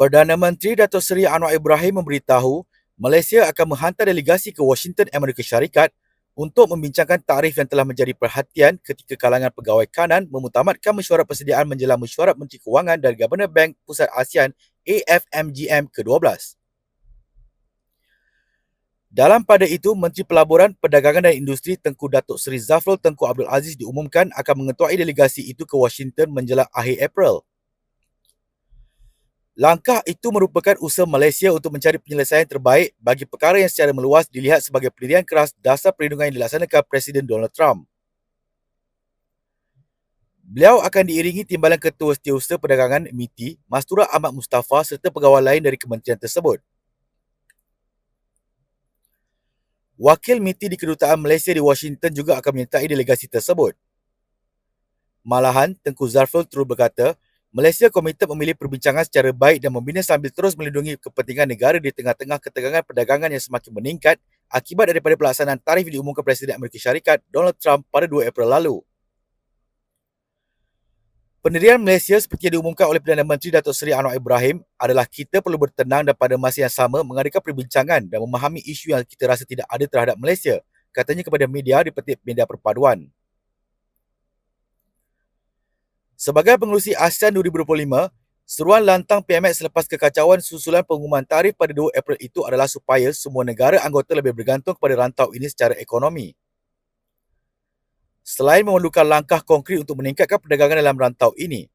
Perdana Menteri Datuk Seri Anwar Ibrahim memberitahu Malaysia akan menghantar delegasi ke Washington, Amerika Syarikat untuk membincangkan tarif yang telah menjadi perhatian ketika kalangan pegawai kanan memutamatkan mesyuarat persediaan menjelang mesyuarat Menteri Kewangan dan Governor Bank Pusat ASEAN AFMGM ke-12. Dalam pada itu, Menteri Pelaburan, Perdagangan dan Industri Tengku Datuk Seri Zafrul Tengku Abdul Aziz diumumkan akan mengetuai delegasi itu ke Washington menjelang akhir April. Langkah itu merupakan usaha Malaysia untuk mencari penyelesaian terbaik bagi perkara yang secara meluas dilihat sebagai pendirian keras dasar perlindungan yang dilaksanakan Presiden Donald Trump. Beliau akan diiringi timbalan Ketua Setiausaha Perdagangan MITI, Mastura Ahmad Mustafa serta pegawai lain dari kementerian tersebut. Wakil MITI di Kedutaan Malaysia di Washington juga akan menyertai delegasi tersebut. Malahan, Tengku Zarful terus berkata, Malaysia komited memilih perbincangan secara baik dan membina sambil terus melindungi kepentingan negara di tengah-tengah ketegangan perdagangan yang semakin meningkat akibat daripada pelaksanaan tarif diumumkan Presiden Amerika Syarikat Donald Trump pada 2 April lalu. Pendirian Malaysia seperti yang diumumkan oleh Perdana Menteri Datuk Seri Anwar Ibrahim adalah kita perlu bertenang dan pada masa yang sama mengadakan perbincangan dan memahami isu yang kita rasa tidak ada terhadap Malaysia, katanya kepada media di petik media perpaduan. Sebagai pengurusi ASEAN 2025, seruan lantang PMX selepas kekacauan susulan pengumuman tarif pada 2 April itu adalah supaya semua negara anggota lebih bergantung kepada rantau ini secara ekonomi. Selain memerlukan langkah konkret untuk meningkatkan perdagangan dalam rantau ini,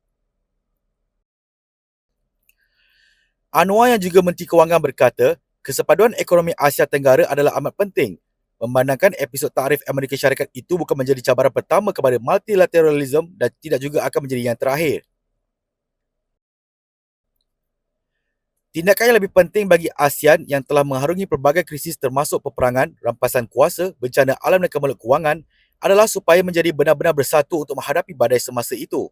Anwar yang juga Menteri Kewangan berkata, kesepaduan ekonomi Asia Tenggara adalah amat penting memandangkan episod tarif Amerika Syarikat itu bukan menjadi cabaran pertama kepada multilateralism dan tidak juga akan menjadi yang terakhir. Tindakan yang lebih penting bagi ASEAN yang telah mengharungi pelbagai krisis termasuk peperangan, rampasan kuasa, bencana alam dan kemelut kewangan adalah supaya menjadi benar-benar bersatu untuk menghadapi badai semasa itu.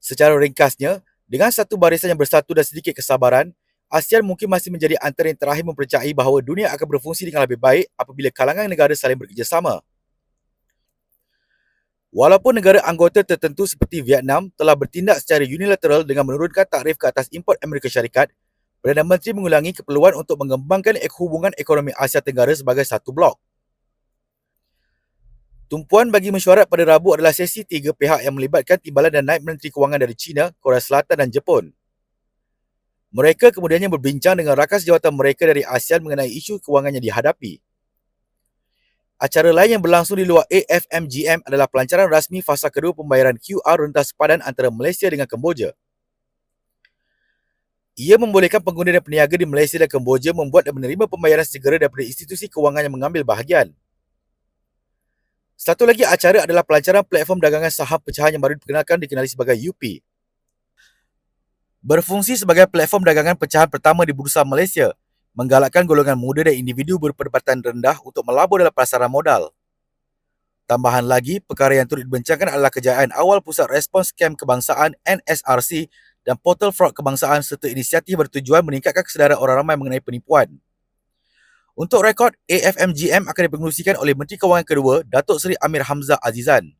Secara ringkasnya, dengan satu barisan yang bersatu dan sedikit kesabaran, ASEAN mungkin masih menjadi antara yang terakhir mempercayai bahawa dunia akan berfungsi dengan lebih baik apabila kalangan negara saling bekerjasama. Walaupun negara anggota tertentu seperti Vietnam telah bertindak secara unilateral dengan menurunkan tarif ke atas import Amerika Syarikat, Perdana Menteri mengulangi keperluan untuk mengembangkan hubungan ekonomi Asia Tenggara sebagai satu blok. Tumpuan bagi mesyuarat pada Rabu adalah sesi tiga pihak yang melibatkan timbalan dan naib Menteri Kewangan dari China, Korea Selatan dan Jepun. Mereka kemudiannya berbincang dengan rakan sejawatan mereka dari ASEAN mengenai isu kewangan yang dihadapi. Acara lain yang berlangsung di luar AFMGM adalah pelancaran rasmi fasa kedua pembayaran QR rentas sepadan antara Malaysia dengan Kemboja. Ia membolehkan pengguna dan peniaga di Malaysia dan Kemboja membuat dan menerima pembayaran segera daripada institusi kewangan yang mengambil bahagian. Satu lagi acara adalah pelancaran platform dagangan saham pecahan yang baru diperkenalkan dikenali sebagai UP berfungsi sebagai platform dagangan pecahan pertama di Bursa Malaysia, menggalakkan golongan muda dan individu berperdapatan rendah untuk melabur dalam pasaran modal. Tambahan lagi, perkara yang turut dibincangkan adalah kejayaan awal Pusat Respons Scam Kebangsaan NSRC dan Portal Fraud Kebangsaan serta inisiatif bertujuan meningkatkan kesedaran orang ramai mengenai penipuan. Untuk rekod, AFMGM akan dipengerusikan oleh Menteri Kewangan kedua, Datuk Seri Amir Hamzah Azizan.